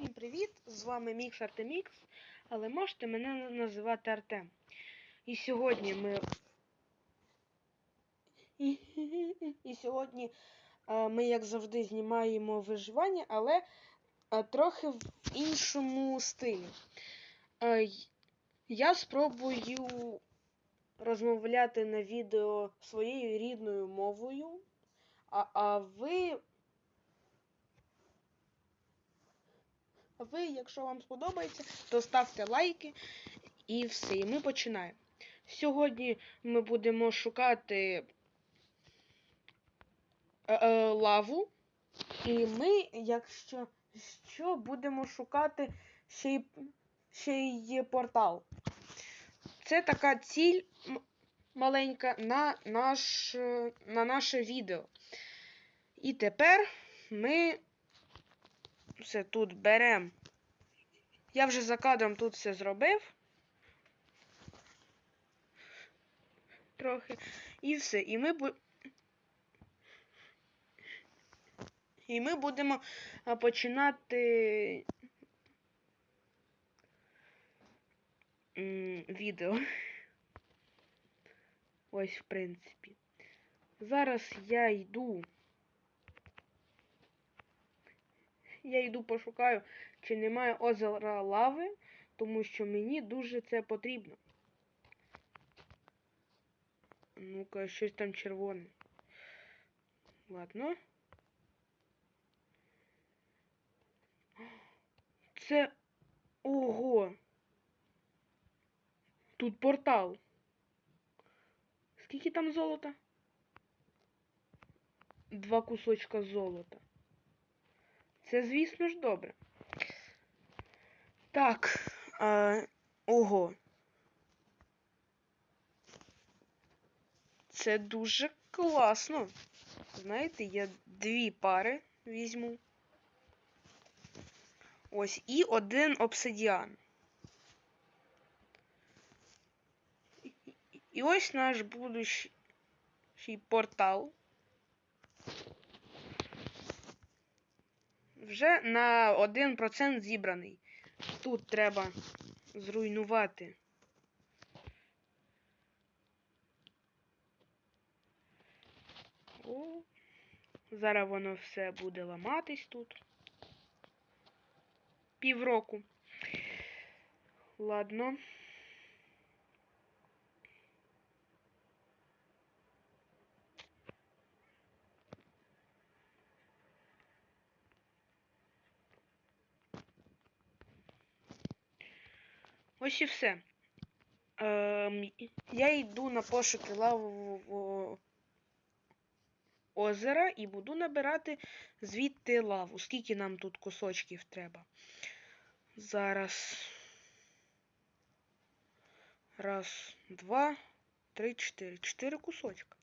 Всім привіт! З вами Мікс Артемікс, але можете мене називати Артем. І сьогодні ми. І, і сьогодні е, ми, як завжди, знімаємо виживання, але е, трохи в іншому стилі. Е, я спробую розмовляти на відео своєю рідною мовою, а, а ви ви, якщо вам сподобається, то ставте лайки і все. І ми починаємо. Сьогодні ми будемо шукати е, е, лаву. І ми, якщо що, будемо шукати ще й, ще й портал. Це така ціль маленька на, наш, на наше відео. І тепер ми все тут беремо. Я вже за кадром тут все зробив. Трохи. І все. І ми бу... І ми будемо починати відео. Ось, в принципі. Зараз я йду. Я йду пошукаю, чи немає озера лави, тому що мені дуже це потрібно. Ну-ка, щось там червоне. Ладно. Це. Ого! Тут портал. Скільки там золота? Два кусочка золота. Це, звісно ж, добре. Так. А, ого. Це дуже класно. Знаєте, я дві пари візьму. Ось і один обсидіан. І ось наш будущий портал. Вже на 1% зібраний. Тут треба зруйнувати. О, зараз воно все буде ламатись тут. Півроку. Ладно. Ось і все. Ем, я йду на пошуки лавового озера і буду набирати звідти лаву. Скільки нам тут кусочків треба? Зараз. Раз, два, три, чотири. Чотири кусочка.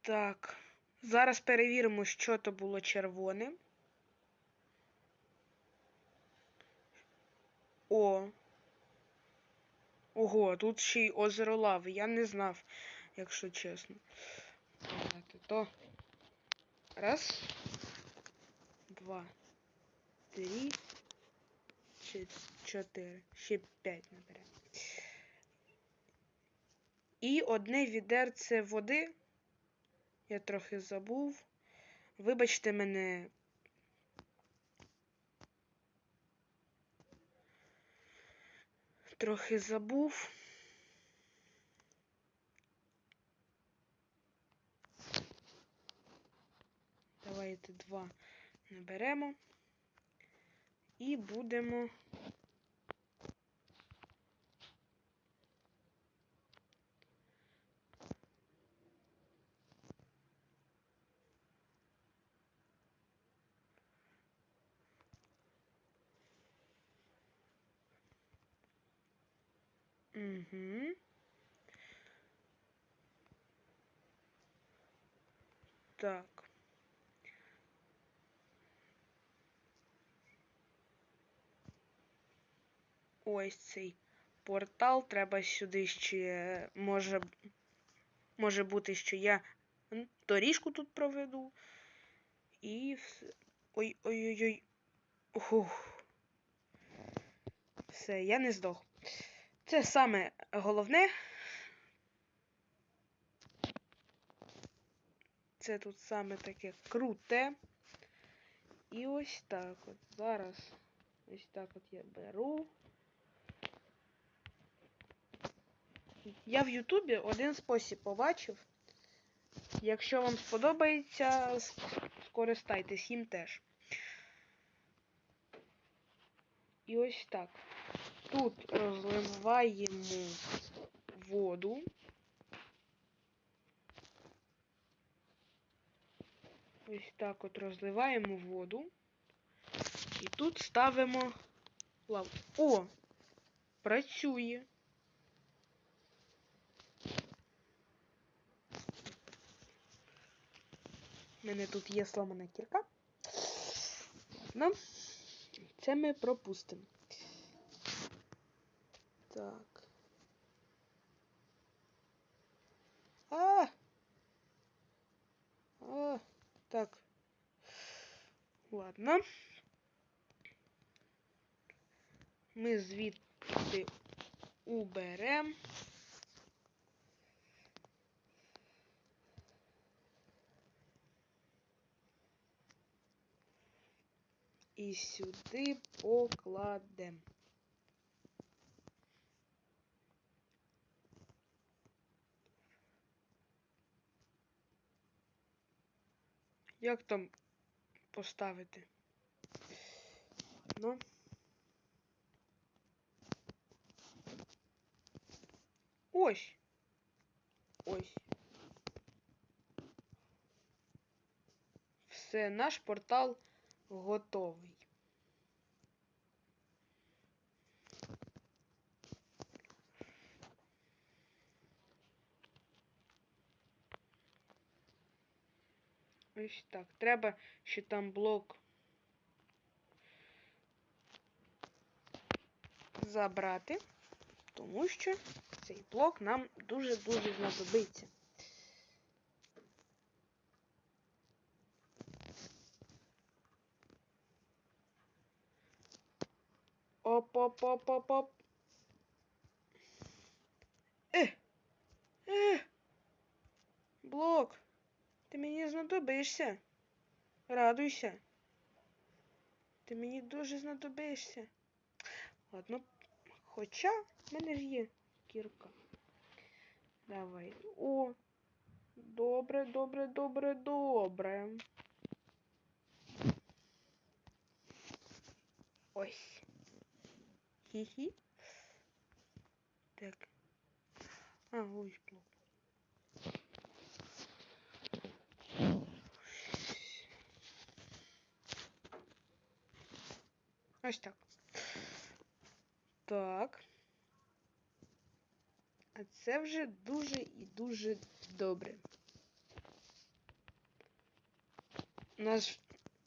Так. Зараз перевіримо, що то було червоне. О. Ого, тут ще й озеро лави. Я не знав, якщо чесно. То. Раз. Два. Три. чо- Чотири. Ще п'ять наберемо. І одне відерце води. Я трохи забув. Вибачте мене. Трохи забув. Давайте два наберемо. І будемо. Так. Ось цей портал. Треба сюди ще може, може бути, що я доріжку тут проведу. І все. Ой-ой-ой-ой. Ух. Все, я не здох. Це саме головне. Це тут саме таке круте. І ось так от. Зараз ось так от я беру. Я в Ютубі один спосіб побачив. Якщо вам сподобається, скористайтесь їм теж. І ось так. Тут розливаємо воду. Ось так от розливаємо воду. І тут ставимо лаву. О! Працює. У мене тут є сломана кірка. Ну, це ми пропустимо. Так. А! А! Так. Ладно. Ми звідти уберемо. І сюди покладемо. Як там поставити? Ну. Ось. Ось. Все, наш портал готовий. Ось так. Треба ще там блок забрати, тому що цей блок нам дуже-дуже знадобиться. Оп-оп-оп-оп-оп. Е! Е! Блок! Ти мені знадобишся. Радуйся. Ти мені дуже знадобишся. Ладно, хоча в мене ж є кірка. Давай. О! Добре, добре, добре, добре. Ось. Хі-хі. Так. А, ось блок. Ось так. Так. А це вже дуже і дуже добре. У нас,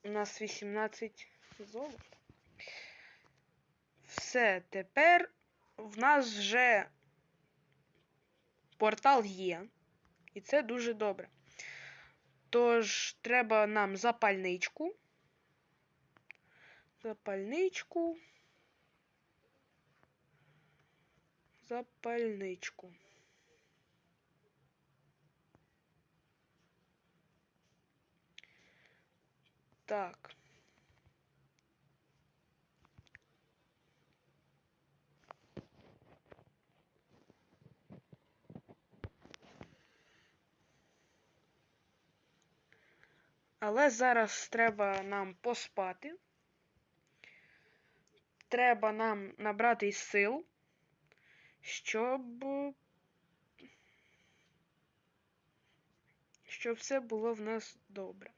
у нас 18 золота. Все, тепер в нас вже портал є. І це дуже добре. Тож, треба нам запальничку. Запальничку. Запальничку. Так. Але зараз треба нам поспати. Треба нам набрати сил, щоб. Щоб все було в нас добре.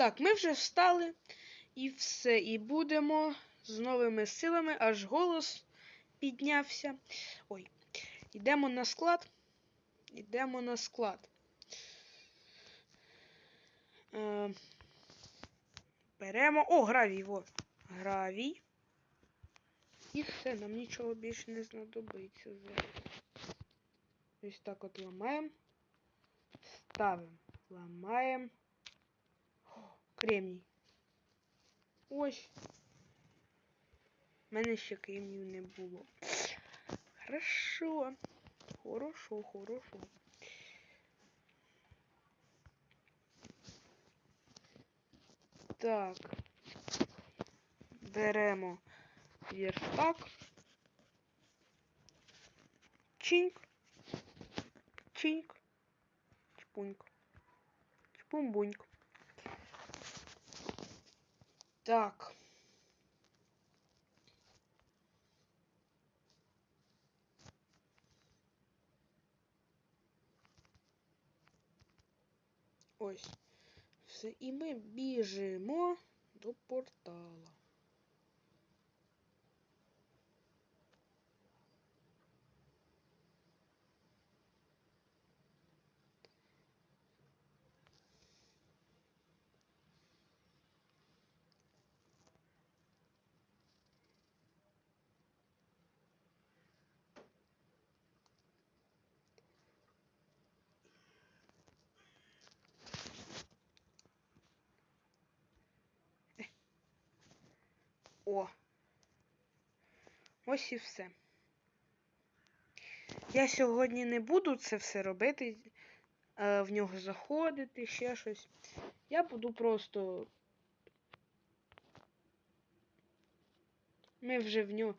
Так, ми вже встали і все. І будемо з новими силами, аж голос піднявся. Ой, йдемо на склад. Йдемо на склад. Е, беремо. О, гравій, во. Гравій. І все, нам нічого більше не знадобиться. Ось так от ламаємо. Ставимо. Ламаємо. Кремній. Ось. У мене ще кремнів не було. Хорошо. Хорошо, хорошо. Так. Беремо верстак. Чинк. Чинк. Чпуньк. Чпумбуньк. Так. Ось. Все, і ми біжимо до портала. О. Ось і все. Я сьогодні не буду це все робити, е, в нього заходити, ще щось. Я буду просто. Ми вже в нього.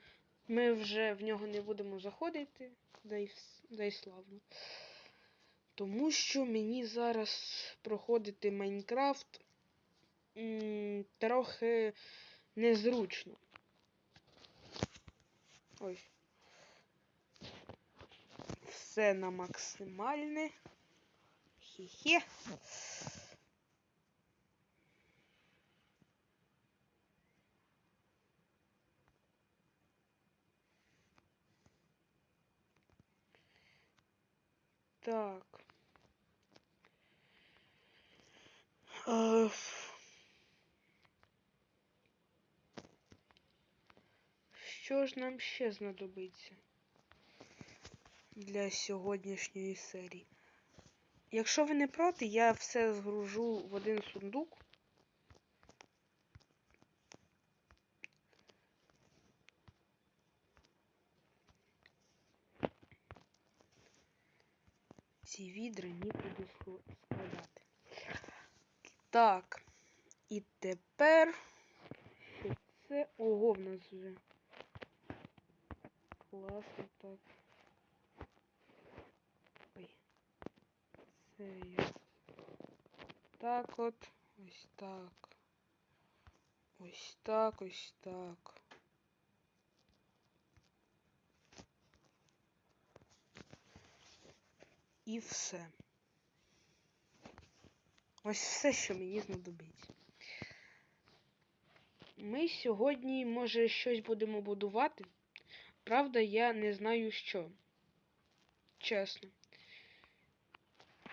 Ми вже в нього не будемо заходити, да й, вс- да й славно. Тому що мені зараз проходити Майнкрафт трохи незручно. Ось. Все на максимальне. Хі-хе. Так. Е, Що ж нам ще знадобиться для сьогоднішньої серії? Якщо ви не проти, я все згружу в один сундук. Ці відри нікуди складати. Так. І тепер це. Ого, в нас вже. Класно так. Ой. Це я. Так от. Ось так. Ось так, ось так. І все. Ось все, що мені знадобиться. Ми сьогодні, може, щось будемо будувати. Правда, я не знаю що. Чесно.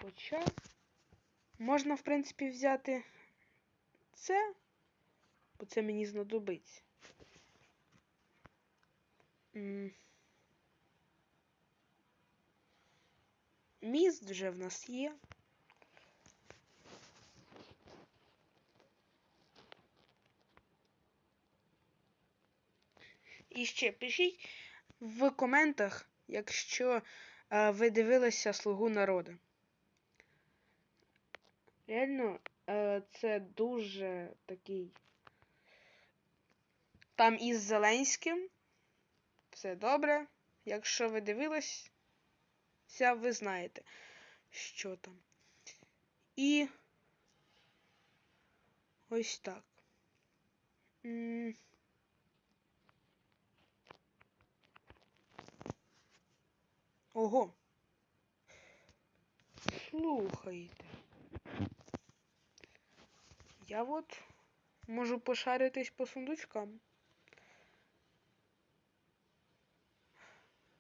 Хоча можна, в принципі, взяти це, бо це мені знадобиться. Міст вже в нас є. І ще пишіть в коментах, якщо е, ви дивилися Слугу народу. Реально, е, це дуже такий. Там із Зеленським. Все добре. Якщо ви дивилися, ви знаєте, що там. І ось так. Ого. Слухайте. Я от можу пошаритись по сундучкам.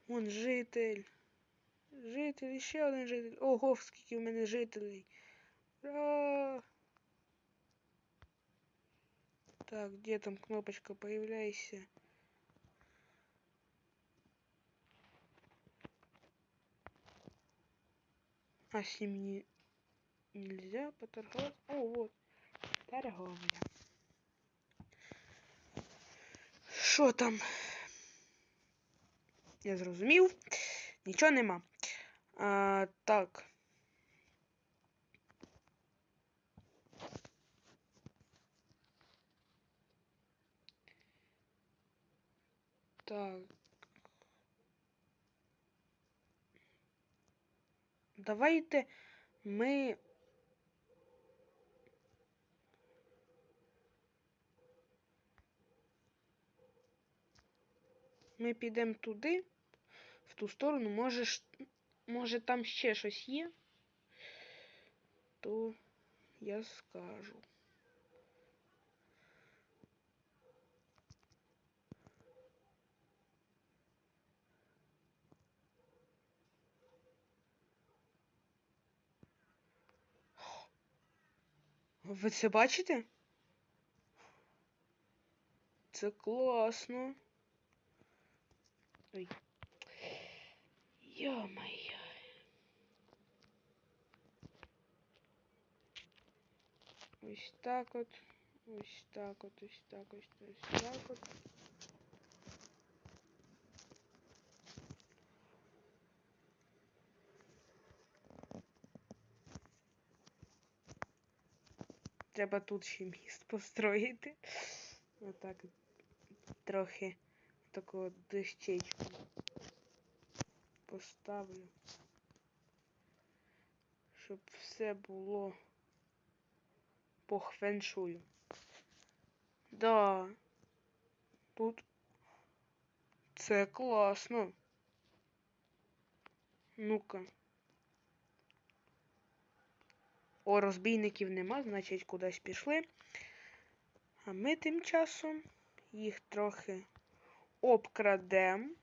Вон житель. Житель, ще один житель. Ого, скільки в мене жителей. Ура! Так, где там кнопочка? Появляйся. А с ним не... нельзя поторговать. О, вот. Торговля. Що там? Я зрозумів. Нічого нема. А, так. Так. Давайте ми. Ми підемо туди, в ту сторону, може, може там ще щось є, то я скажу. Ви це бачите? Це класно. Ой. Йо-моє. Ось так от. Ось так от, ось так, ось, ось так от. Треба тут ще міст построїти. Отак трохи таку дощечку поставлю. Щоб все було по хвеншую. Да. Тут це класно. Ну-ка. О, розбійників нема, значить кудись пішли. А ми тим часом їх трохи обкрадем.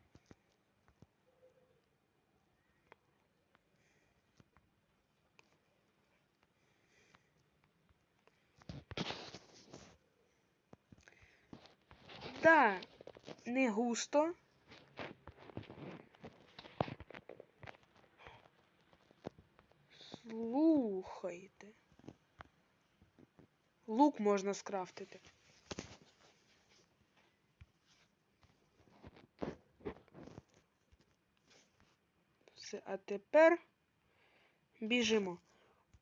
Да, не густо. Слухайте. Лук можна скрафтити. Все, а тепер біжимо.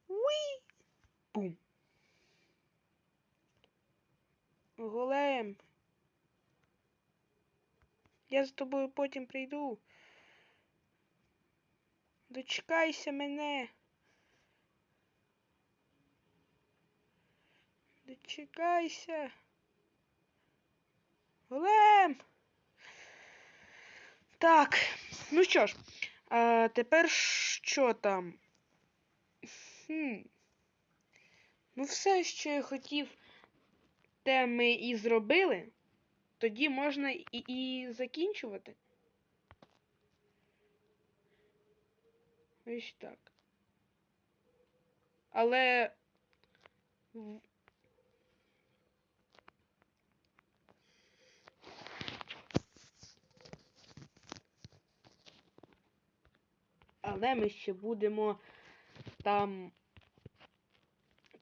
Уі! Бум. Голем. Я за тобою потім прийду. Дочекайся мене. Дочекайся. Голем. Так, ну що ж, а тепер що там? Хм. Ну, все, що я хотів, те ми і зробили. Тоді можна і, і закінчувати. Ось так. Але. Але ми ще будемо там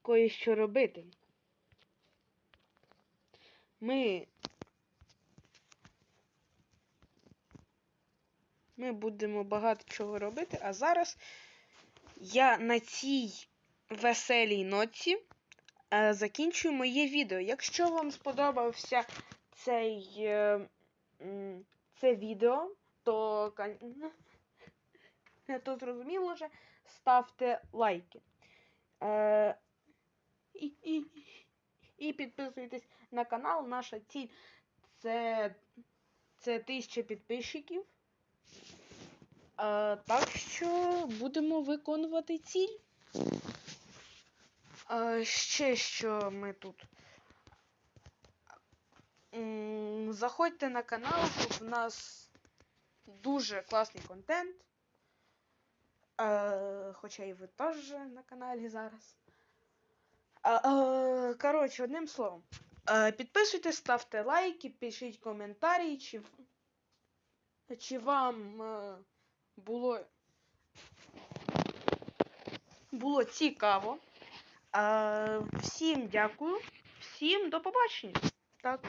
кое-що робити. Ми. Ми будемо багато чого робити, а зараз я на цій веселій ноті е, закінчую моє відео. Якщо вам сподобався цей, е, це відео, то, то зрозуміло вже, ставте лайки. Е, і, і, і підписуйтесь на канал. Наша ціль це, це тисяча підписчиків. Е, так що будемо виконувати ціль. Е, ще що ми тут. Заходьте на канал, тут в нас дуже класний контент. Е, хоча і ви теж на каналі зараз. Е, е, коротше, одним словом. Е, підписуйтесь, ставте лайки, пишіть коментарі, чи, чи вам е, було. було цікаво. Е, всім дякую, всім до побачення. Так.